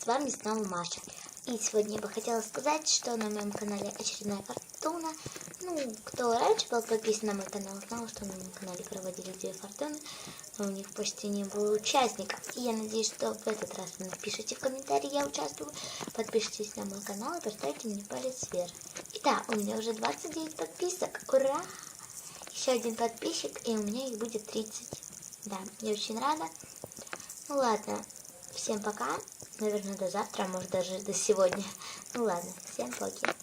снова Маша. И сегодня я бы хотела сказать, что на моем канале очередная фортуна. Ну, кто раньше был подписан на мой канал, знал, что на моем канале проводили две фортуны, но у них почти не было участников. И я надеюсь, что в этот раз вы напишите в комментарии, я участвую. Подпишитесь на мой канал и поставьте мне палец вверх. И да, у меня уже 29 подписок. Ура! Еще один подписчик, и у меня их будет 30. Да, я очень рада. Ну ладно, всем пока. Наверное, до завтра, а может даже до сегодня. Ну ладно, всем пока.